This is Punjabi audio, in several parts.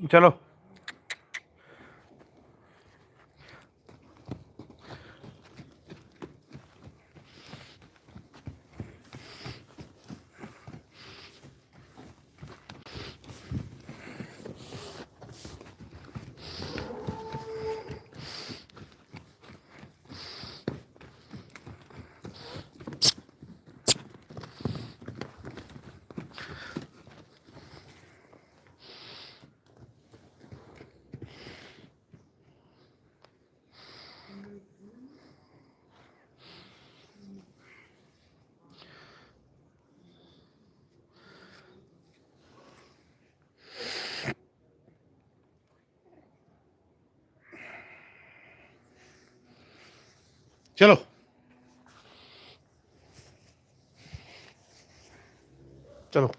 Escúchalo. ਚਲੋ ਚਲੋ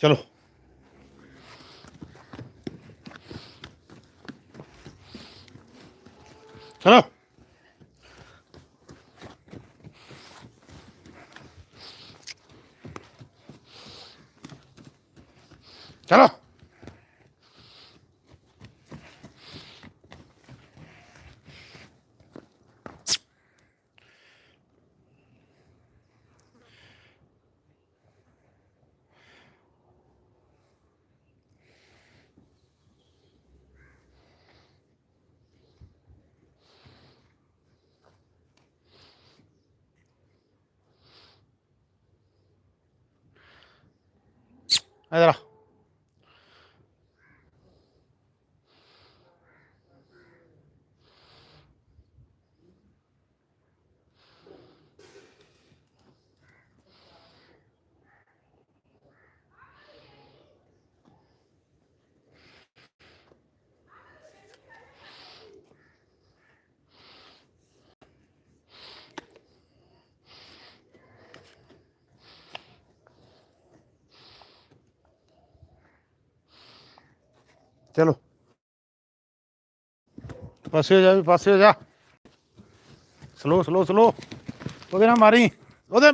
ਚਲੋ ਚਲੋ ਚਲੋ ਚਲੋ ਇਧਰ ਆ ਚਲੋ। ਪਾਸੇ ਹੋ ਜਾ ਵੀ, ਪਾਸੇ ਹੋ ਜਾ। ਸਲੋ ਸਲੋ ਸਲੋ ਉਹਦੇ ਨਾਲ ਮਾਰੀ। ਉਹਦੇ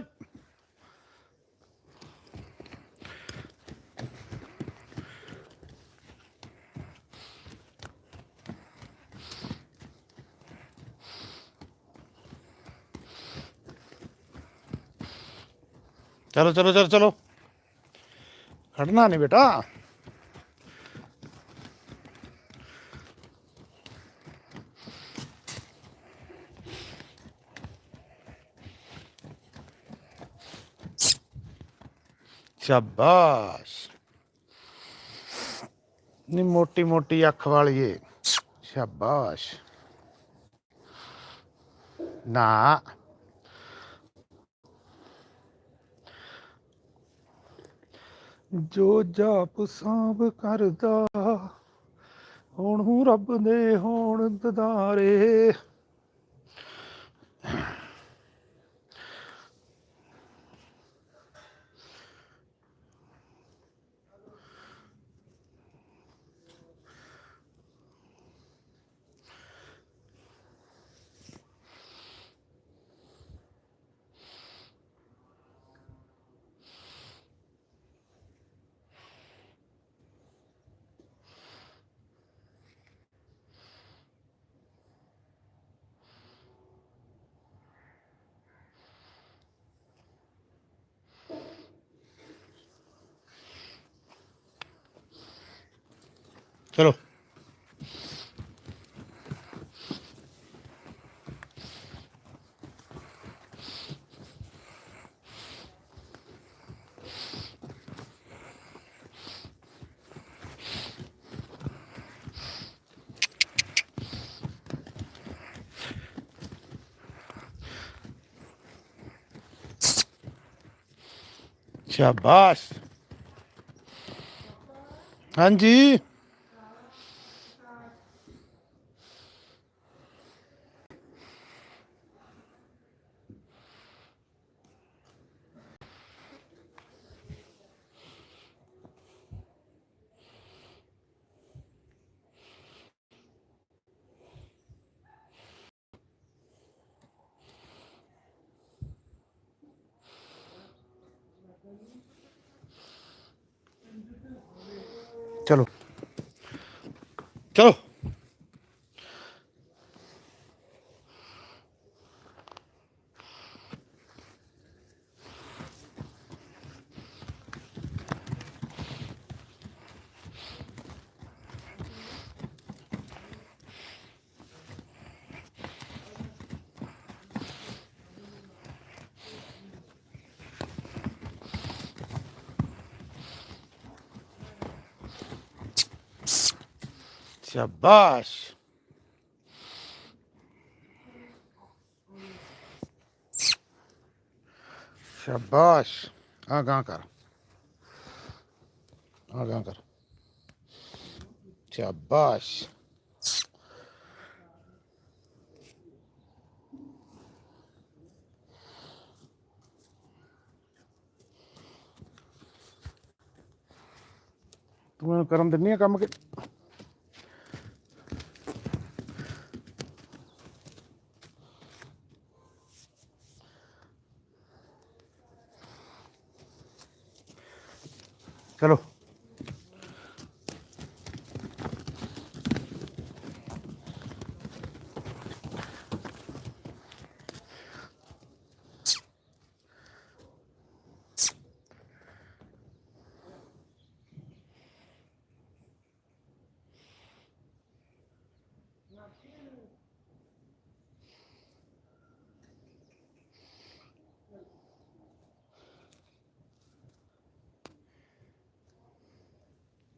ਚਲੋ ਚਲੋ ਚਲੋ ਚਲੋ। ਖੜਨਾ ਨਹੀਂ ਬੇਟਾ। ਸ਼ਾਬਾਸ਼। ਨੀ ਮੋਟੀ ਮੋਟੀ ਅੱਖ ਵਾਲੀਏ। ਸ਼ਾਬਾਸ਼। ਨਾ। ਜੋ ਜਾਪ ਸਾਂਭ ਕਰਦਾ, ਹੁਣ ਹੂੰ ਰੱਬ ਦੇ ਹੋਣ ਦਦਾਰੇ। ચલો शाबाश हाँ जी চলো ਸ਼ਾਬਾਸ਼ ਸ਼ਾਬਾਸ਼ ਆ ਗਾਂ ਕਰ ਆ ਗਾਂ ਕਰ ਸ਼ਾਬਾਸ਼ ਤੂੰ ਮੈਨੂੰ ਕਰਨ ਦਿੰਨੀ ਆ ਕੰਮ ਕਿ ਚਲੋ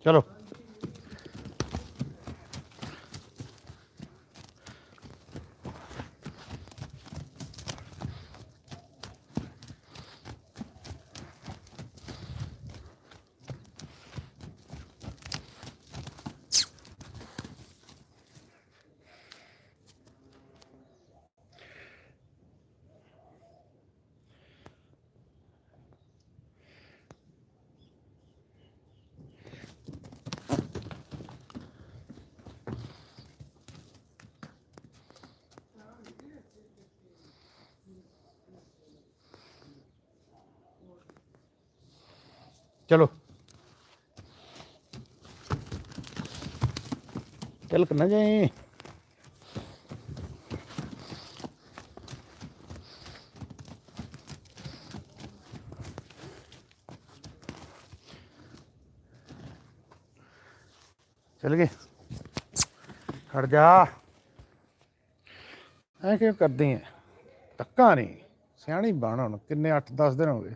ਚਲੋ। ਚਲੋ। ਚੱਲ ਕਰਨਾ ਜਾਏ? ਚਲ ਗਏ। ਖੜ ਜਾ। ਐ ਕਿਉਂ ਕਰਦੇ ਆ ਧੱਕਾ ਨਹੀਂ। ਸਿਆਣੀ ਬਣ ਹੁਣ। ਕਿੰਨੇ 8-10 ਦਿਨ ਹੋ ਗਏ।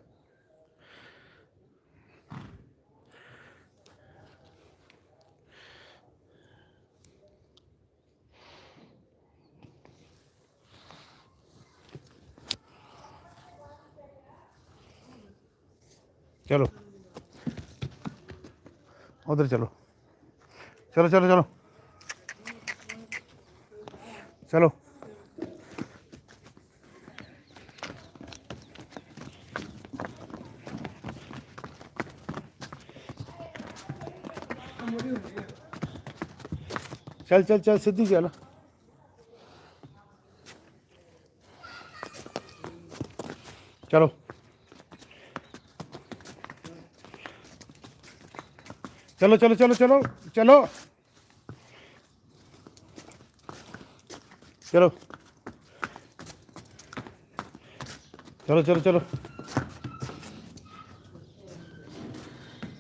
ਚਲੋ। ਉਧਰ ਚਲੋ। ਚਲੋ ਚਲੋ ਚਲੋ। ਚਲੋ। ਚੱਲ ਚੱਲ ਚੱਲ ਸਿੱਧੀ ਚੱਲ। ਚਲੋ। ਚਲੋ ਚਲੋ ਚਲੋ ਚਲੋ ਚਲੋ। ਚਲੋ। ਚਲੋ ਚਲੋ ਚਲੋ।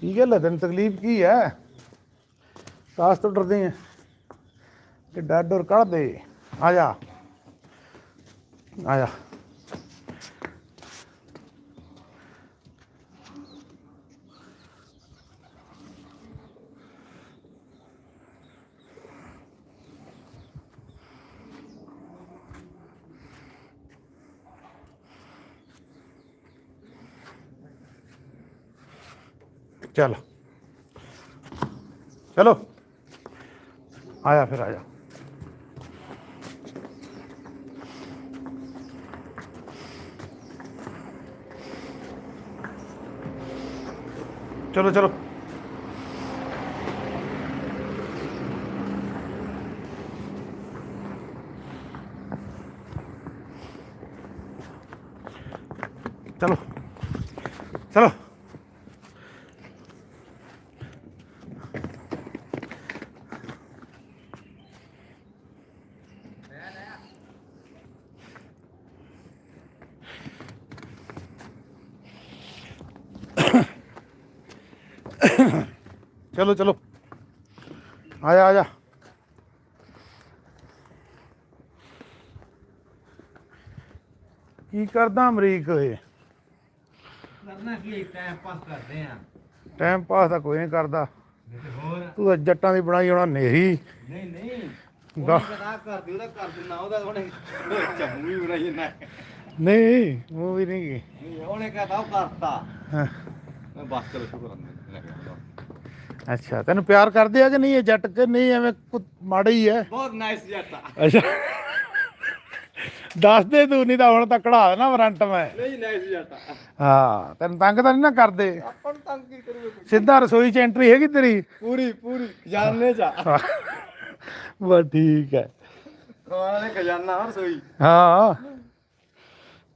ਕੀ ਗੱਲ ਹੈ? ਤੈਨੂੰ ਤਕਲੀਫ ਕੀ ਹੈ? ਕਾਸ ਤੋਂ ਡਰਦੇ ਆ। ਕਿ ਡਰ ਡਰ ਕੱਢ ਦੇ। ਆ ਜਾ। ਆ ਜਾ। चलो चलो आया फिर आया चलो चलो चलो चलो ਚਲੋ ਚਲੋ। ਆ ਜਾ ਆ ਜਾ। ਕੀ ਕਰਦਾ ਅਮਰੀਕ ਓਏ ਕਰਨਾ ਕੀ ਟਾਈਮ ਪਾਸ ਕਰਦੇ ਆ। ਟਾਈਮ ਪਾਸ ਤਾਂ ਕੋਈ ਨਹੀਂ ਕਰਦਾ। ਤੂੰ ਜੱਟਾਂ ਦੀ ਬਣਾਈ ਹੋਣਾ ਨੇਰੀ ਨਹੀਂ ਨਹੀਂ। ਉਹਦਾ ਕਰਦੀ ਉਹਦਾ ਕਰ ਦਿੰਦਾ ਉਹਦਾ ਉਹਨੇ ਚੰਮੀ ਬਣਾਈ ਨਾ ਨਹੀਂ ਉਹ ਵੀ ਨਹੀਂ ਉਹਨੇ ਕਹਤਾ ਉਹ ਕਰਤਾ। ਮੈਂ ਬਸ ਚਲੋ ਸ਼ੁਕਰ ਅੰਦਰ ਅੱਛਾ ਤੈਨੂੰ ਪਿਆਰ ਕਰਦੇ ਆ ਕਿ ਨਹੀਂ ਇਹ ਜੱਟ ਕਿ? ਨਹੀਂ ਐਵੇਂ ਮਾੜਾ ਹੀ ਹੈ ਬਹੁਤ ਨਾਈਸ ਜੱਟਾ ਅੱਛਾ। ਦੱਸ ਦੇ ਤੂੰ ਨਹੀਂ ਤਾਂ ਹੁਣ ਤਾਂ ਕਢਾ ਦੇਣਾ ਵਾਰੰਟ ਮੈਂ। ਨਹੀਂ ਨਾਈਸ ਜੱਟਾ ਹਾਂ ਤੈਨੂੰ ਤੰਗ ਤਾਂ ਨਹੀਂ ਨਾ ਕਰਦੇ। ਆਪਾਂ ਨੂੰ ਤੰਗ ਕੀ ਕਰੂਗੇ ਸਿੱਧਾ ਰਸੋਈ ਚ ਐਂਟਰੀ ਹੈਗੀ ਤੇਰੀ? ਪੂਰੀ ਪੂਰੀ ਜਾਣਨੇ ਚਾ ਬਸ ਠੀਕ ਹੈ ਖਾਣ ਵਾਲੇ ਖਜ਼ਾਨਾ ਹਰ ਸੋਈ ਹਾਂ।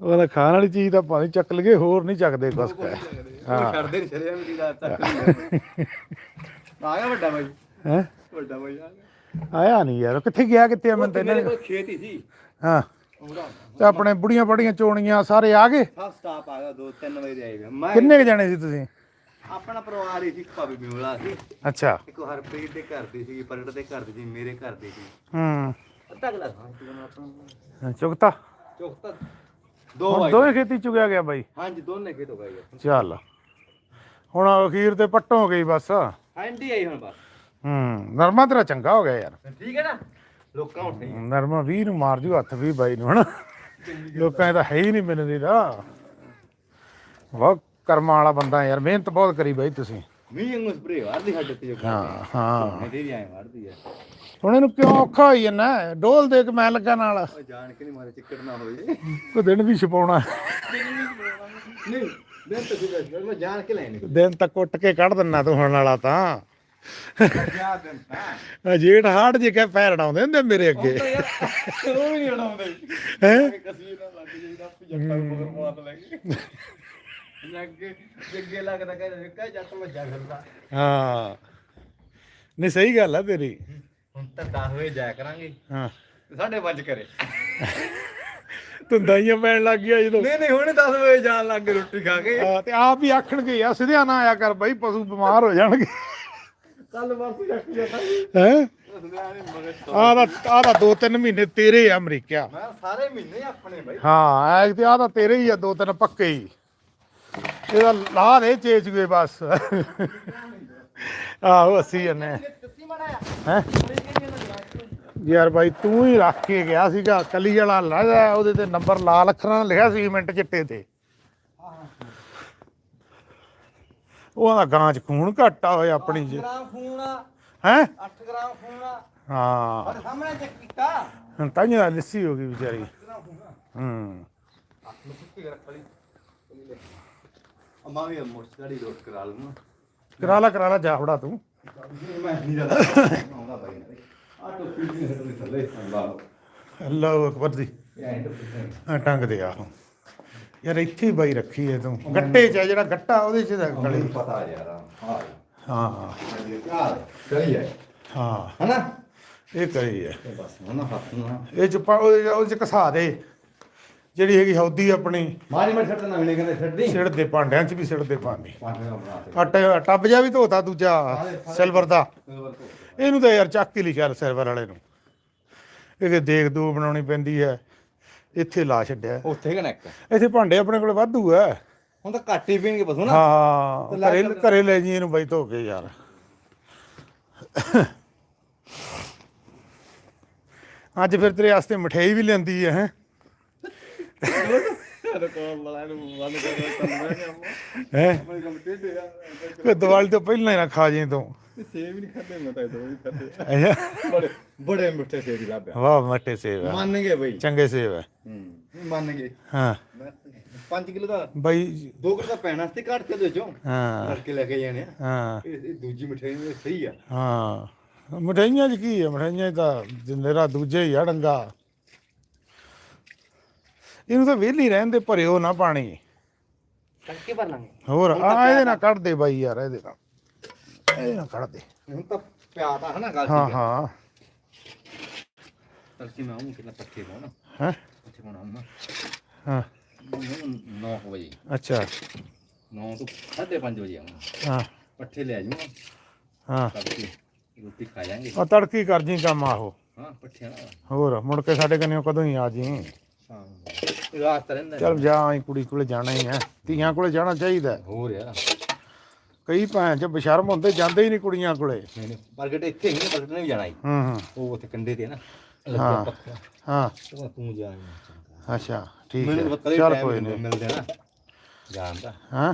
ਉਹਦਾ ਖਾਣ ਵਾਲੀ ਚੀਜ਼ ਤਾਂ ਭਾਵੇਂ ਚੱਕ ਲਗੇ ਹੋਰ ਨਹੀਂ ਚੱਕਦੇ ਕੁਛ। ਕੁ ਉਹ ਛੱਡਦੇ ਨਹੀਂ ਛੜਿਆ ਮੇਰੀ ਰਾਤ ਤੱਕ ਆ ਗਿਆ ਵੱਡਾ ਬਾਈ। ਹੈ? ਵੱਡਾ ਬਾਈ ਆ ਗਿਆ ਆਇਆ ਨਹੀਂ ਯਾਰ ਕਿੱਥੇ ਗਿਆ ਕਿੱਥੇ ਆ ਮੈਂ ਮੇਰੇ ਤੈਨੂੰ ਕੋਲ ਖੇਤ ਹੀ ਸੀ। ਹਾਂ। ਤੇ ਆਪਣੇ ਬੁੜੀਆਂ ਬੜੀਆਂ ਚੋਣੀਆਂ ਸਾਰੇ ਆ ਗਏ? ਸਭ ਸਟਾਫ ਆ ਗਿਆ ਦੋ ਤਿੰਨ ਵਜੇ ਆਏ ਮੈਂ ਕਿੰਨੇ ਕੁ ਜਾਣੇ ਸੀ ਤੁਸੀਂ? ਆਪਣਾ ਪਰਿਵਾਰ ਹੀ ਸੀ ਭਾਬੀ ਬਿਮਲਾ ਸੀ। ਅੱਛਾ। ਇੱਕ ਹਰਪ੍ਰੀਤ ਦੇ ਘਰ ਦੀ ਸੀ ਪਰੜ ਦੇ ਘਰ ਦੀ ਸੀ ਮੇਰੇ ਘਰ ਦੀ ਸੀ। ਹੂੰ। ਅੱਧਾ ਗਲਾ ਖਾਂ ਤੂੰ ਆਪਣਾ ਚੁਗਤਾ ਚੁਕਤਾ? ਦੋ ਦੋਵੇਂ ਖੇਤੀ ਚੁਗਿਆ ਗਿਆ ਬਾਈ? ਹਾਂਜੀ ਦੋਨੇ ਖੇਤ ਹੋ ਗਏ ਚੱਲ। ਹੁਣ ਅਖੀਰ ਤੇ ਪੱਟੋ ਗਈ ਬਸ। ਹਾਂਜੀ ਆਈ ਹੁਣ ਬਸ। ਹੂੰ ਨਰਮਾ ਤੇਰਾ ਚੰਗਾ ਹੋ ਗਿਆ ਯਾਰ। ਠੀਕ ਹੈ ਨਾ? ਲੋਕਾਂ ਉੱਠੇ ਨਰਮਾ 20 ਨੂੰ ਮਾਰ ਜੂ ਹੱਥ ਵੀ ਬਾਈ ਨੂੰ ਹਨਾ ਲੋਕਾਂ ਤਾਂ ਹੈ ਹੀ ਨਹੀਂ ਮਿਲਦੀ ਦਾ ਬਹੁਤ ਕਰਮਾਂ ਵਾਲਾ ਬੰਦਾ ਯਾਰ ਮਿਹਨਤ ਬਹੁਤ ਕਰੀ ਬਾਈ ਤੁਸੀਂ। ਮੀਂਹ ਵਾਂਗੂ ਸਪਰੇ ਵਾਰਦੀ ਸਾਡੇ ਤੇ ਜੋ ਹਾਂ ਹਾਂ। ਤੇਰੀ ਆਏ ਵਾਰਦੀ ਆ। ਹੁਣ ਇਹਨੂੰ ਕਿਉਂ ਔਖਾ ਹੋਈ ਜਾਂਦਾ? ਡੋਲ ਦੇ ਕੇ ਮੈਂ ਲੱਗਾ ਨਾਲ। ਜਾਣ ਕੇ ਨਹੀਂ ਮਾਰੇ ਚਿੱਕੜ ਨਾ ਹੋਏ ਕੋਈ ਦਿਨ ਵੀ ਛਪਾਉਣਾ। ਨਹੀਂ। ਮੈਂ ਤਾਂ ਸਿੱਧਾ ਮੈਂ ਜਾਣ ਕੇ ਲੈਣੇ ਦਿਨ ਤਾਂ ਕੁੱਟ ਕੇ ਕੱਢ ਦਿੰਨਾ ਤੂੰ ਹੁਣ ਵਾਲਾ ਤਾਂ। ਕਿਆ ਦਿਨ ਤਾਂ। ਜੇਠ ਹਾੜ ਜੇ ਕਹਿ ਪੈਰ ਅੜਾਉਂਦੇ ਹੁੰਦੇ ਮੇਰੇ ਅੱਗੇ। ਉਹ ਵੀ ਨਹੀਂ ਉਡਾਉਂਦੇ ਹੈ? ਕਸੀ ਨਾ ਲੱਗ ਜਾਈਦਾ ਜੱਟਾਂ ਨੂੰ ਮਗਰ ਮਾਰ ਲੱਗੇ ਜੱਗੇ ਜੱਗੇ ਲੱਗਦਾ ਕਹਿੰਦੇ ਕਹ ਜੱਟ ਵੱਜਾ ਫਿਰਦਾ। ਹਾਂ। ਨਹੀਂ ਸਹੀ ਗੱਲ ਆ ਤੇਰੀ। ਹੁਣ ਤਾਂ 10 ਵਜੇ ਜਾਇਆ ਕਰਾਂਗੇ। ਹਾਂ। ਤੇ ਸਾਡੇ ਵੱਜ ਕਰੇ। ਧੁੰਦਾਈਆਂ ਪੈਣ ਲੱਗ ਗਿਆ ਜਦੋਂ। ਨਹੀਂ ਨਹੀਂ ਹੁਣ 10 ਵਜੇ ਜਾਣ ਲੱਗ ਗਏ ਰੋਟੀ ਖਾ ਕੇ। ਹਾਂ, ਤੇ ਆਪ ਹੀ ਆਖਣਗੇ ਆ ਸਿਧਿਆ ਨਾ ਆਇਆ ਕਰ ਬਾਈ ਪਸ਼ੂ ਬਿਮਾਰ ਹੋ ਜਾਣਗੇ। ਕੱਲ ਵਾਪਸ ਜੱਟ ਜਾਂਦਾ ਹੈ? ਆ ਦਾ ਆ ਦਾ ਦੋ ਤਿੰਨ ਮਹੀਨੇ ਤੇਰੇ ਆ ਅਮਰੀਕਾ। ਮੈਂ ਸਾਰੇ ਮਹੀਨੇ ਆਪਣੇ ਬਾਈ। ਹਾਂ ਐ ਤੇ ਆ ਤਾਂ ਤੇਰੇ ਹੀ ਆ ਦੋ ਤਿੰਨ ਪੱਕੇ ਹੀ। ਇਹਦਾ ਲਾ ਦੇ ਚੇਚੂਏ ਬਸ। ਆਹੋ ਅਸੀਂ ਜੰਨੇ ਤੁਸੀਂ ਹੈ? ਯਾਰ ਬਾਈ ਤੂੰ ਹੀ ਰੱਖ ਕੇ ਗਿਆ ਸੀਗਾ ਕਲੀ ਵਾਲਾ ਲਾਇਆ ਉਹਦੇ ਤੇ ਨੰਬਰ ਲਾਲ ਅੱਖਰਾਂ ਨਾਲ ਲਿਖਿਆ ਸੀ ਮਿੰਟ ਚਿੱਟੇ ਤੇ। ਉਹਦਾ ਗਾਂ ਚ ਖੂਨ ਘਟਾ ਹੋਇਆ ਆਪਣੀ ਚ ਗ੍ਰਾਮ ਖੂਨ ਆ। ਹੈ? 8 ਗ੍ਰਾਮ ਖੂਨ ਆ। ਹਾਂ। ਪਰ ਸਾਹਮਣੇ ਚੈੱਕ ਕੀਤਾ। ਹੁਣ ਤਾਂ ਹੀ ਲੱਸੀ ਹੋ ਗਈ ਵਿਚਾਰੀ। ਗ੍ਰਾਮ ਖੂਨ ਆ। ਹੂੰ। ਮੁੱਕੀ ਰੱਖ ਲਈ ਅਮਾ ਵੀ ਮੋਟਰ ਗਾੜੀ ਰੋਡ ਕਰਾ ਲੂੰ ਕਰਾ ਲਾ ਕਰਾ ਲਾ ਜਾ ਫੜਾ ਤੂੰ। ਮੈਂ ਨਹੀਂ ਜਾਂਦਾ ਆਉਂਦਾ ਬਾਈ ਨੇ ਆ ਟੋਪੀ ਦੀ ਹੱਥ ਦੇ ਥੱਲੇ ਸੰਭਾਲ। ਅੱਲਾਹੁ ਅਕਬਰ ਦੀ ਇਹ ਟੋਪੀ ਆ ਟੰਗ ਦੇ ਆ ਯਾਰ ਇੱਥੇ ਹੀ ਬਾਈ ਰੱਖੀ ਐ ਤੂੰ। ਗੱਟੇ ਚ ਆ ਜਿਹੜਾ ਗੱਟਾ ਉਹਦੇ ਚ ਤਾਂ ਗਲੀ ਪਤਾ ਯਾਰ ਹਾਂ। ਹਾਂ ਯਾਰ ਕਰੀ ਹੈ ਹਾਂ। ਹਨਾ? ਇਹ ਕਰੀ ਐ। ਤੇ ਬਸ ਹੁਣ ਹੱਥ ਨੂੰ ਇਹ ਚ ਪਾ- ਉਹਦੇ ਉਹਦੇ ਚ ਘਸਾ ਦੇ। ਜਿਹੜੀ ਹੈਗੀ ਹੌਦੀ ਆਪਣੀ। ਮਾਰੀ ਮਰ ਛੱਡ ਨਾ ਕਹਿੰਦੇ ਛੱਡੀ ਸਿੜ ਦੇ ਭਾਂਡਿਆਂ ਚ ਵੀ ਸਿੜ ਦੇ ਪਾਣੀ ਪਾਣੀ ਨਾਲ ਬਣਾ ਤੇ। ਆ ਟ- ਟੱਬ ਜਿਹਾ ਵੀ ਧੋਤਾ ਦੂਜਾ। ਸਿਲਵਰ ਦਾ। ਇਹਨੂੰ ਤਾਂ ਯਾਰ ਚੱਕ ਹੀ ਲਈ ਚੱਲ ਸਰਵਰ ਵਾਲੇ ਨੂੰ। ਇਹਦੇ ਦੇਖ ਦੂ ਬਣਾਉਣੀ ਪੈਂਦੀ ਹੈ। ਇੱਥੇ ਲਾ ਛੱਡਿਆ। ਉੱਥੇ ਕਨੈਕਟ ਇੱਥੇ ਭਾਂਡੇ ਆਪਣੇ ਕੋਲ ਵਾਧੂ ਹੈ ਹੁਣ ਤਾਂ ਘੱਟ ਹੀ ਪੀਣਗੇ ਪਸ਼ੂ ਨਾ। ਹਾਂ ਘਰੇ ਲੈ ਜੀ ਇਹਨੂੰ ਬਈ ਧੋ ਕੇ ਯਾਰ। ਅੱਜ ਫਿਰ ਤੇਰੇ ਵਾਸਤੇ ਮਠਿਆਈ ਵੀ ਲਿਆਂਦੀ ਹੈ ਹੈਂ? ਹੈ। ਕਿ ਦੀਵਾਲੀ ਤੋਂ ਪਹਿਲਾਂ ਹੀ ਨਾ ਖਾ ਜੇ ਤੂੰ। ਸੇਬ ਵੀ ਨਹੀਂ ਖਾਦੇ ਮੈਂ ਤਾਂ ਇਹ ਦੋ ਵੀ ਖਾਦੇ ਅੱਛਾ। ਬੜੇ ਬੜੇ ਮਿੱਠੇ ਸੇਬ ਹੀ ਲੱਭਿਆ ਵਾਹ ਮੱਟੇ ਸੇਬ ਹੈ ਮੰਨ ਗਏ ਬਈ। ਚੰਗੇ ਸੇਬ ਹੈ ਹੂੰ ਮੰਨ ਗਏ। ਹਾਂ। 5 ਕਿਲੋ ਦਾ? ਬਈ 2 ਕਿਲੋ ਦਾ ਪੈਣਾ ਸੀ ਘੱਟ ਕੇ ਦੇ ਚੋਂ ਹਾਂ। ਕਰਕੇ ਲੈ ਕੇ ਜਾਣੇ ਆ। ਹਾਂ। ਇਹ ਇਹ ਦੂਜੀ ਮਠਿਆਈ ਵੀ ਸਹੀ ਆ। ਹਾਂ। ਮਠਿਆਈਆਂ 'ਚ ਕੀ ਹੈ ਮਠਿਆਈਆਂ ਤਾਂ ਜਿੰਦਰਾ ਦੂਜੇ ਹੀ ਆ ਡੰਗਾ। ਇਹਨੂੰ ਤਾਂ ਵਿਹਲੀ ਰਹਿਣ ਦੇ ਭਰਿਓ ਨਾ ਪਾਣੀ। ਟੰਕੇ ਭਰ ਲਾਂਗੇ। ਹੋਰ ਆ ਇਹਦੇ ਨਾਲ ਕੱਢ ਦੇ ਬਾਈ ਯਾਰ ਇਹਦੇ ਨਾਲ। ਇਹਦੇ ਨਾਲ ਕੱਢ ਦੇ। ਹੁਣ ਤਾਂ ਪਿਆ ਤਾਂ ਹਨਾ ਗੱਲ ਹਾਂ ਹੈ। ਤੜਕੇ ਮੈਂ ਆਉਂ ਕਿੰਨਾ ਪੱਠੇ ਪਾਉਣਾ। ਹੈ? ਪੱਠੇ ਪਾਉਣਾ ਆਉਂ ਹਾਂ। 9 ਵਜੇ। ਅੱਛਾ। 9 ਤੋਂ 5:30 ਵਜੇ ਆਉਂ ਹਾਂ। ਪੱਠੇ ਲੈ ਜਾਊਂਗਾ ਹਾਂ। ਤੜਕੇ ਰੋਟੀ ਖਾ ਜਾਾਂਗੇ। ਆ ਤੜਕੀ ਕਰ ਜੀ ਕੰਮ ਆਹੋ। ਹਾਂ ਪੱਠਿਆਂ ਨਾਲ। ਹੋਰ ਮੁੜ ਕੇ ਸਾਡੇ ਕੰਨਿਓ ਕਦੋਂ ਹੀ ਆ ਜੀ। ਰਾਤ ਰਹਿੰਦਾ ਚਲ ਜਾ ਆਈ ਕੁੜੀ ਕੋਲੇ ਜਾਣਾ ਹੀ ਹੈ। ਧੀਆਂ ਕੋਲੇ ਜਾਣਾ ਚਾਹੀਦਾ। ਹੋਰ ਯਾਰ। ਕਈ ਭੈਣ ਚ ਬਸ਼ਰਮ ਹੁੰਦੇ ਜਾਂਦੇ ਹੀ ਨਹੀਂ ਕੁੜੀਆਂ ਕੋਲੇ। ਨਹੀਂ ਇੱਥੇ ਹੀ ਨਹੀਂ ਪ੍ਰਗਟ ਨੇ ਵੀ ਜਾਣਾ ਸੀ ਹੂੰ ਹੂੰ। ਉਹ ਉੱਥੇ ਕੰਡੇ ਤੇ ਨਾ ਹਾਂ। ਹਾਂ। ਉਹ ਤੂੰ ਜਾ ਅੱਛਾ ਠੀਕ ਮੈਨੂੰ ਹੈ। ਕਦੇ ਚੱਲ ਕੋਈ ਨਹੀਂ। ਮਿਲਦੇ ਨਾ ਜਾਣਦਾ ਹਾਂ।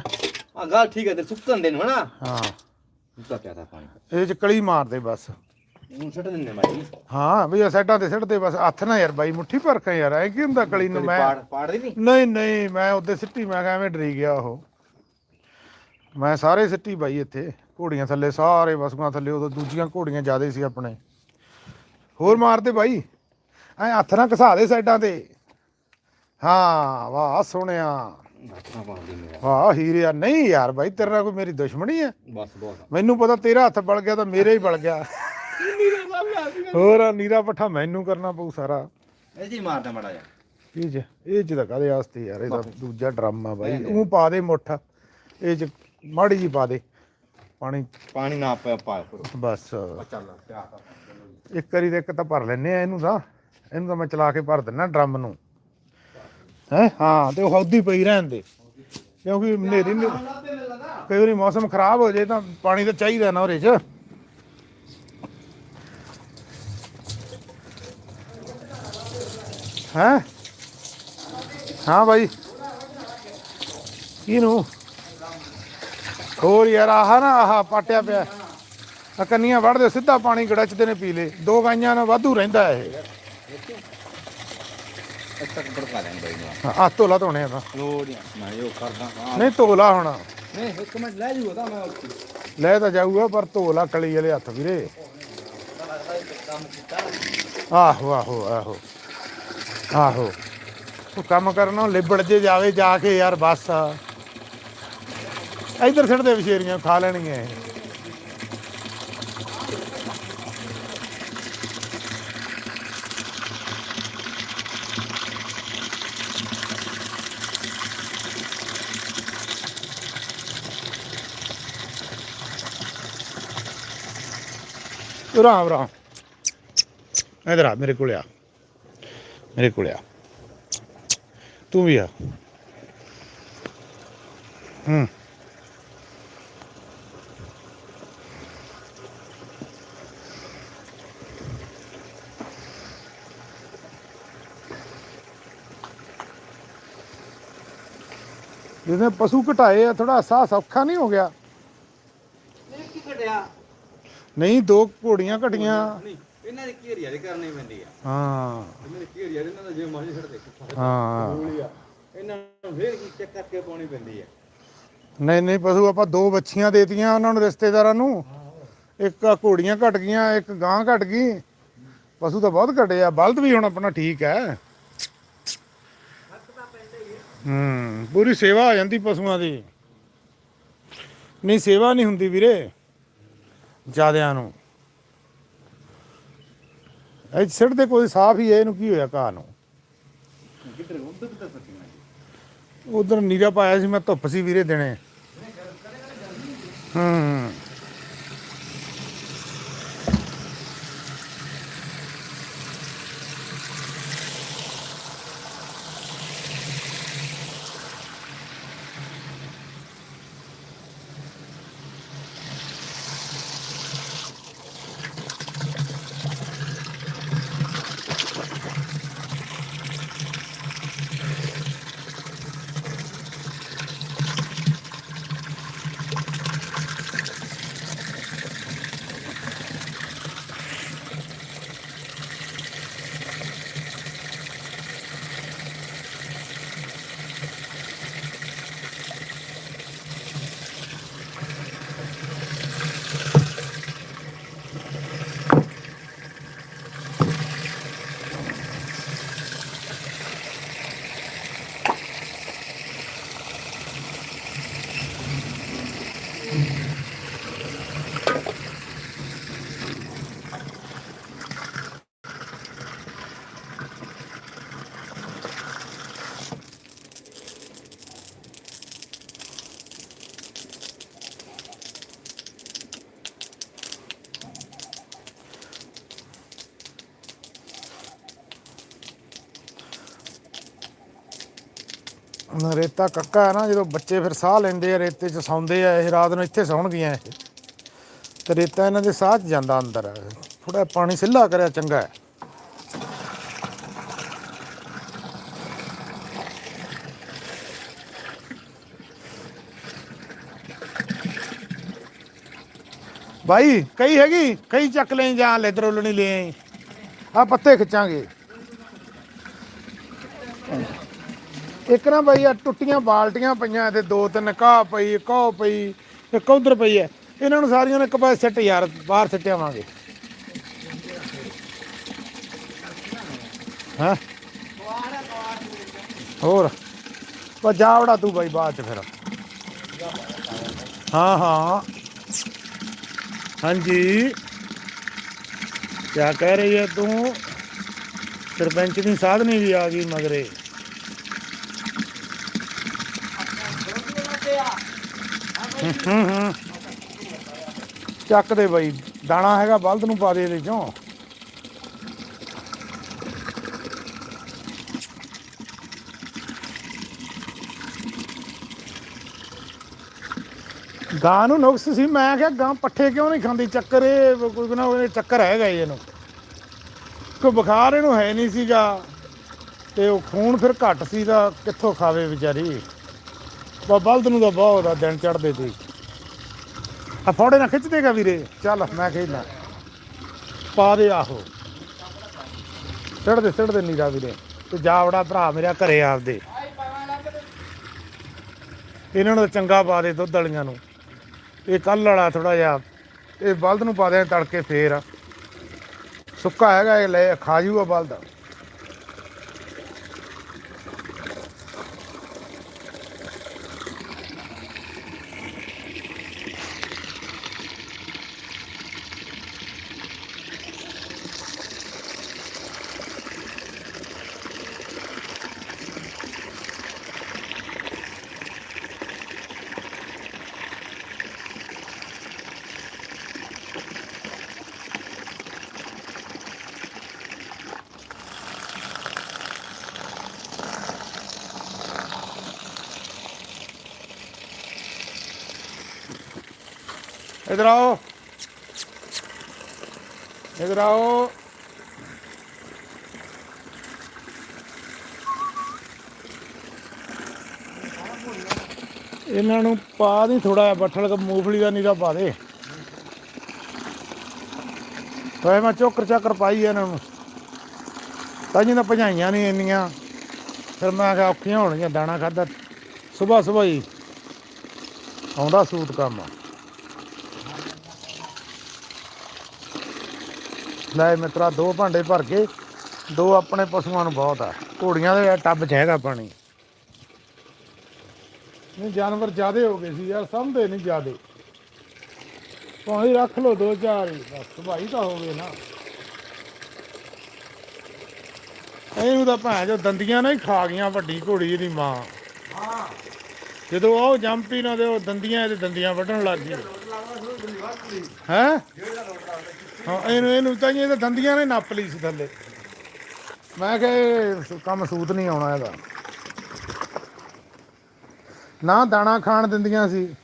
ਆ ਗੱਲ ਠੀਕ ਹੈ ਤੇ ਸੁੱਕਣ ਦੇ ਨੂੰ ਹਨਾ? ਹਾਂ। ਸੁੱਕਾ ਪਿਆ ਤਾਂ ਪਾਣੀ ਇਹ ਚ ਕਲੀ ਮਾਰਦੇ ਬਸ। ਉਹਨੂੰ ਛੱਡ ਦਿੰਦੇ ਮਾਈ ਹਾਂ ਵੀ ਇਹ ਸਾਈਡਾਂ ਤੇ ਸਿੱਟਦੇ ਬਸ। ਹੱਥ ਨਾ ਯਾਰ ਬਾਈ ਮੁੱਠੀ ਭਰ ਕੇ ਯਾਰ। ਐ ਕੀ ਹੁੰਦਾ ਕਲੀ ਨੂੰ ਮੈਂ ਪਾੜ ਪਾੜਦੀ ਨਹੀਂ ਨਹੀਂ ਨਹੀਂ ਮੈਂ ਉੱਤੇ ਸਿੱਟੀ ਮੈਂ ਕਿਹਾ ਐਵੇਂ ਡਰੀ ਗਿਆ ਉਹ। ਮੈਂ ਸਾਰੇ ਸਿੱਟੀ ਬਾਈ ਇੱਥੇ ਘੋੜੀਆਂ ਥੱਲੇ ਸਾਰੇ ਵਸੂਆਂ ਥੱਲੇ ਉਦੋਂ ਦੂਜੀਆਂ ਘੋੜੀਆਂ ਜ਼ਿਆਦੇ ਸੀ ਆਪਣੇ। ਹੋਰ ਮਾਰਦੇ ਬਾਈ ਐ ਹੱਥ ਨਾਲ ਘਸਾ ਦੇ ਸਾਈਡਾਂ ਤੇ। ਹਾਂ ਵਾਹ ਸੋਹਣਿਆ। ਵਾਹ ਹੀਰਿਆ ਨਹੀਂ ਯਾਰ ਬਾਈ ਤੇਰੇ ਨਾਲ ਕੋਈ ਮੇਰੀ ਦੁਸ਼ਮਣੀ ਹੈ? ਬਸ ਬਹੁਤ ਮੈਨੂੰ ਪਤਾ ਤੇਰਾ ਹੱਥ ਬਲ ਗਿਆ ਤਾਂ ਮੇਰੇ ਹੀ ਬਲ ਗਿਆ। ਹੋਰ ਨੀਰਾ ਪੱਠਾ ਮੈਨੂੰ ਕਰਨਾ ਪਊ ਸਾਰਾ। ਇਹ ਜੀ ਮਾਰਦਾ ਮੜਾ ਜਾ ਇਹ ਚ ਇਹ ਚ ਤਾਂ ਕਾਦੇ ਵਾਸਤੇ ਯਾਰ ਇਹ ਤਾਂ ਦੂਜਾ ਡਰਾਮਾ ਬਾਈ। ਉਹ ਪਾ ਦੇ ਮੁੱਠ। ਇਹ ਚ ਮਾੜੀ ਜੀ ਪਾ ਦੇ। ਪਾਣੀ। ਪਾਣੀ ਨਾ ਪਿਆ ਪਾ ਕਰੋ ਬਸ। ਚੱਲ ਪਿਆ ਤਾਂ ਇੱਕ ਵਾਰੀ ਤੇ ਇੱਕ ਤਾਂ ਭਰ ਲੈਨੇ ਆ ਇਹਨੂੰ ਤਾਂ। ਇਹਨੂੰ ਤਾਂ ਮੈਂ ਚਲਾ ਕੇ ਭਰ ਦਿੰਨਾ ਡਰਮ ਨੂੰ। ਹੈ? ਹਾਂ ਤੇ ਉਹ ਹੌਦੀ ਪਈ ਰਹਿਣ ਦੇ। ਕਿਉਂਕਿ ਹਨੇਰੀ ਨੇ ਕਈ ਵਾਰੀ ਮੌਸਮ ਖਰਾਬ ਹੋ ਜਾਏ ਤਾਂ ਪਾਣੀ ਤਾਂ ਚਾਹੀਦਾ ਨਾ ਉਹਦੇ ਚ। ਹੈ? ਹਾਂ ਬਾਈ। ਕਿਹਨੂੰ ਹੋਰ ਯਾਰ, ਆਹ ਨਾ, ਆਹ ਪਾਟਿਆ ਪਿਆ। ਆ ਕੰਨੀਆਂ ਵੜਦੇ ਸਿੱਧਾ ਪਾਣੀ ਗੜਚਦੇ ਨੇ ਪੀ ਲੇ ਦੋ ਗਾਈਆਂ ਨਾਲ ਵਾਧੂ ਰਹਿੰਦਾ ਇਹ। ਇੱਥੇ ਬੜਕਾ ਲੈਣ ਬਾਈ ਆ ਧੋਲਾ ਧੋਣੇ ਆ ਤਾਂ। ਲੋੜੀਆਂ ਮੈਂ ਜੋ ਕਰਦਾ ਹਾਂ ਨਹੀਂ, ਧੋਲਾ ਹੁਣ। ਨਹੀਂ ਇੱਕ ਮਿੰਟ ਲੈ ਜੂਗਾ ਤਾਂ ਮੈਂ ਉੱਥੇ ਲੈ ਤਾਂ ਜਾਊਗਾ, ਪਰ ਧੋਲਾ ਕਲੀ ਵਾਲੇ ਹੱਥ ਵੀਰੇ। ਆਹੋ ਆਹੋ ਆਹੋ। ਆਹੋ। ਉਹ ਕੰਮ ਕਰਨੋਂ ਲਿਬੜ ਜੇ ਜਾਵੇ, ਜਾ ਕੇ ਯਾਰ ਬਸ। ਇਧਰ ਸਿੱਟਦੇ ਵਿਸ਼ੇਰੀਆਂ, ਖਾ ਲੈਣਗੀਆਂ ਇਹ। ਰਾਮ ਰਾਮ। ਇਧਰ ਆ, ਮੇਰੇ ਕੋਲ ਆ। ਮੇਰੇ ਕੋਲ ਆ। ਤੂੰ ਵੀ ਆ। ਹੂੰ। ਜਿਹਨੇ ਪਸ਼ੂ ਘਟਾਏ ਆ ਥੋੜਾ ਸਾਹ ਸੌਖਾ ਨਹੀਂ ਹੋ ਗਿਆ। ਕੀ ਘਟਿਆ? ਨਹੀਂ ਦੋ ਘੋੜੀਆਂ ਘਟੀਆਂ। ਨਹੀਂ ਇਹਨਾਂ ਦੀ ਘੇਰੀ ਵਾਲੀ ਕਰਨੀ ਪੈਂਦੀ ਆ। ਹਾਂ। ਇਹਨਾਂ ਦੀ ਘੇਰੀ ਵਾਲੀ ਇਹਨਾਂ ਦਾ ਜੇ ਮਰਜ਼ੀ ਛੱਡ ਦੇ ਹਾਂ। ਗੋਲੀ ਆ। ਇਹਨਾਂ ਨੂੰ ਫੇਰ ਕੀ ਚੈੱਕ ਕਰਕੇ ਪਾਉਣੀ ਪੈਂਦੀ ਆ। ਨਹੀਂ ਨਹੀਂ ਪਸ਼ੂ ਆਪਾਂ ਦੋ ਬੱਚੀਆਂ ਦੇਤੀਆਂ ਉਹਨਾਂ ਨੂੰ ਰਿਸ਼ਤੇਦਾਰਾਂ ਨੂੰ। ਇੱਕ ਆ ਘੋੜੀਆਂ ਘਟ ਗਈਆਂ ਇੱਕ ਗਾਂ ਘਟ ਗਈ। ਪਸ਼ੂ ਤਾਂ ਬਹੁਤ ਘਟੇ ਆ ਬਲਦ ਵੀ ਹੁਣ ਆਪਣਾ ਠੀਕ ਹੈ। ਹੂੰ, ਪੂਰੀ ਸੇਵਾ ਹੋ ਜਾਂਦੀ ਪਸ਼ੂਆਂ ਦੀ। ਨਹੀਂ, ਸੇਵਾ ਨਹੀਂ ਹੁੰਦੀ ਵੀਰੇ ਜਿਆਦਿਆਂ ਨੂੰ। ਇਹ ਸਿਰ ਤੇ ਕੋਈ ਸਾਫ਼ ਹੀ ਹੈ, ਇਹਨੂੰ ਕੀ ਹੋਇਆ ਘਾਹ ਨੂੰ? ਕਿੱਧਰ ਉੱਧਰ ਕਿੱਧਰ ਪੱਟੀਆਂ ਉਧਰ ਨੀਰਾ ਪਾਇਆ ਸੀ, ਮੈਂ ਧੁੱਪ ਸੀ ਵੀਰੇ ਦਿਨੇ। ਹੂੰ। ਰੇਤਾ ਕੱਕਾ ਹੈ ਨਾ, ਜਦੋਂ ਬੱਚੇ ਫਿਰ ਸਾਹ ਲੈਂਦੇ ਆ, ਰੇਤੇ 'ਚ ਸੌਂਦੇ ਆ, ਇਹ ਰਾਤ ਨੂੰ ਇੱਥੇ ਸੌਣਗੀਆਂ ਇਹ। ਤੇ ਰੇਤਾ ਇਹਨਾਂ ਦੇ ਸਾਹ 'ਚ ਜਾਂਦਾ ਅੰਦਰ। ਥੋੜਾ ਪਾਣੀ ਸਿੱਲਾ ਕਰਿਆ ਚੰਗਾ ਹੈ। ਭਾਈ ਕਈ ਹੈਗੀ? ਕਈ ਚੱਕ ਲੈ ਜਾਂ ਲੈਦਰ ਉਲਣੀ ਲੈ ਆ ਪੱਤੇ ਖਿੱਚਾਂਗੇ। ਇੱਕ ਨਾ ਬਾਈ ਆ ਟੁੱਟੀਆਂ ਬਾਲਟੀਆਂ ਪਈਆਂ ਤੇ ਦੋ ਤਿੰਨ ਕਾਹ ਪਈ ਕਾਹ ਪਈ, ਇੱਕ ਉਧਰ ਪਈ ਹੈ। ਇਹਨਾਂ ਨੂੰ ਸਾਰੀਆਂ ਨੂੰ ਇੱਕ ਪਾਸੇ ਸਿੱਟ ਯਾਰ, ਬਾਹਰ ਸਿੱਟਿਆਵਾਂਗੇ ਹਾਂ? ਹੋਰ? ਪਰ ਜਾ ਵੜਾ ਤੂੰ ਬਾਈ ਬਾਅਦ ਚ ਫਿਰ। ਹਾਂ ਹਾਂ। ਹਾਂਜੀ। ਕਿਆ ਕਹਿ ਰਹੀ ਹੈ ਤੂੰ? ਸਰਪੰਚ ਦੀ ਸਾਧਨੀ ਵੀ ਆ ਗਈ ਮਗਰੇ ਹੂੰ ਹੂੰ ਚੱਕ ਦੇ ਬਾਈ। ਦਾਣਾ ਹੈਗਾ, ਬਲਦ ਨੂੰ ਪਾ ਦੇ ਇਹਦੇ ਚੋਂ। ਗਾਂ ਨੂੰ ਨੁਕਸ ਸੀ, ਮੈਂ ਕਿਹਾ ਗਾਂ ਪੱਠੇ ਕਿਉਂ ਨਹੀਂ ਖਾਂਦੀ? ਚੱਕਰ ਇਹ, ਕੋਈ ਨਾ ਕੋਈ ਚੱਕਰ ਹੈਗਾ ਇਹਨੂੰ। ਕੋਈ ਬੁਖਾਰ ਇਹਨੂੰ ਹੈ ਨਹੀਂ ਸੀਗਾ। ਤੇ ਉਹ ਖੂਨ ਫਿਰ ਘੱਟ ਸੀ ਤਾਂ ਕਿੱਥੋਂ ਖਾਵੇ ਵਿਚਾਰੀ? ਬਾ ਬਲਦ ਨੂੰ ਤਾਂ ਬਹੁਤ ਆ, ਦਿਨ ਚੜਦੇ ਤੇ। ਆ ਫੋੜੇ ਨਾ ਖਿੱਚ ਦੇਗਾ ਵੀਰੇ। ਚੱਲ, ਮੈਂ ਖੇਡਣਾ। ਪਾ ਦੇ ਆਹੋ। ਸਿੱਟ ਦੇ ਸਿੱਟ ਦੇ ਨੀਰਾ ਵੀਰੇ। ਤੇ ਜਾ ਭਰਾ ਮੇਰਾ ਘਰੇ ਆਪਦੇ। ਇਹਨਾਂ ਨੂੰ ਚੰਗਾ ਪਾ ਦੇ ਦੁੱਧ ਵਾਲੀਆਂ ਨੂੰ। ਇਹ ਕੱਲ ਵਾਲਾ ਥੋੜਾ ਜਿਹਾ, ਇਹ ਬਲਦ ਨੂੰ ਪਾ ਦੇ ਤੜਕੇ ਫੇਰ। ਸੁੱਕਾ ਹੈਗਾ ਇਹ, ਲੈ, ਖਾ ਜੂਗਾ ਬਲਦ। ਇਧਰ ਆਓ। ਇਧਰ ਆਓ। ਇਹਨਾਂ ਨੂੰ ਪਾ ਦੀ ਥੋੜਾ ਜਿਹਾ ਬੱਠਲ ਮੂਫਲੀ ਦਾ ਨੀਰਾ ਪਾ ਦੇ। ਤਾਂ ਮੈਂ ਚੋਕਰ ਚਾਕਰ ਪਾਈ ਇਹਨਾਂ ਨੂੰ। ਤਾਂ ਜਿੰਨਾ ਭਜਾਈਆਂ ਨਹੀਂ ਇੰਨੀਆਂ। ਫਿਰ ਮੈਂ ਕਿਹਾ ਔਖੀਆਂ ਹੋਣਗੀਆਂ, ਦਾਣਾ ਖਾਦਾ ਸਵੇਰ ਸਵੇਰ ਹੀ ਆਉਂਦਾ ਸੂਟ ਕੰਮ। ਲੈ ਮਿੱਤਰਾ, ਦੋ ਭਾਂਡੇ ਭਰ ਕੇ, ਦੋ ਆਪਣੇ ਪਸ਼ੂਆਂ ਨੂੰ ਬਹੁਤ ਆ। ਘੋੜੀਆਂ ਦੇ ਟੱਬ 'ਚ ਹੈਗਾ ਪਾਣੀ। ਨਹੀਂ, ਜਾਨਵਰ ਜ਼ਿਆਦੇ ਹੋ ਗਏ ਸੀ ਯਾਰ ਸਮਝਦੇ ਨਹੀਂ ਜ਼ਿਆਦੇ। ਪਾਣੀ ਰੱਖ ਲਓ ਦੋ ਚਾਰ ਹੀ, ਬਸ ਭਾਈ ਤਾਂ ਹੋ ਗਏ ਨਾ। ਇਹਨੂੰ ਤਾਂ ਭੈਣ ਜੋ ਦੰਦੀਆਂ ਨਾਲ ਹੀ ਖਾ ਗਈਆਂ ਵੱਡੀ ਘੋੜੀ ਇਹਦੀ ਮਾਂ। ਜਦੋਂ ਉਹ ਜੰਪੀ ਨਾ ਦੇ ਉਹ ਦੰਦੀਆਂ ਇਹਦੇ ਦੰਦੀਆਂ ਵੱਢਣ ਲੱਗ ਗਈ ਹੈ? ਹਾਂ, ਇਹਨੂੰ ਇਹਨੂੰ ਤਾਂ ਇਹ ਤਾਂ ਦੰਦੀਆਂ ਨੇ ਨੱਪ ਲਈ ਸੀ ਥੱਲੇ। ਮੈਂ ਕਿਹਾ ਇਹ ਕੰਮ ਸੂਤ ਨਹੀਂ ਆਉਣਾ ਇਹਦਾ। ਨਾ ਦਾਣਾ ਖਾਣ ਦਿੰਦੀਆਂ ਸੀ।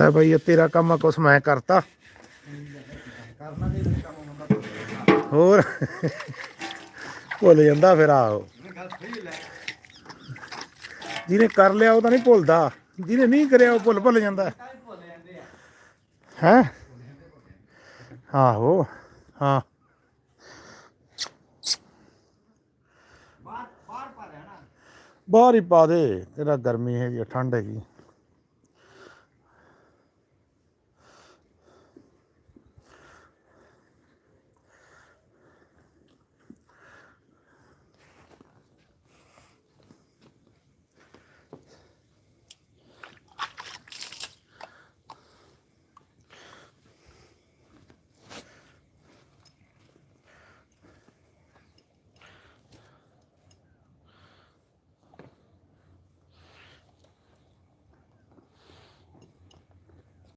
ਲੈ ਭਾਈ ਇਹ ਤੇਰਾ ਕੰਮ ਆ ਕੁਛ ਮੈਂ ਕਰਤਾ। ਹੋਰ? ਭੁੱਲ ਜਾਂਦਾ ਫਿਰ ਆਹੋ। ਜਿਹਨੇ ਕਰ ਲਿਆ ਉਹ ਤਾਂ ਨਹੀਂ ਭੁੱਲਦਾ। ਜਿਹਨੇ ਨਹੀਂ ਕਰਿਆ ਉਹ ਭੁੱਲ ਭੁੱਲ ਜਾਂਦਾ। ਕਾਹ ਹੈ? ਆਹੋ ਹਾਂ। ਬਾਹਰ ਹੀ ਪਾ ਦੇ ਤੇਰਾ ਗਰਮੀ ਹੈਗੀ ਆ, ਠੰਡ ਹੈਗੀ।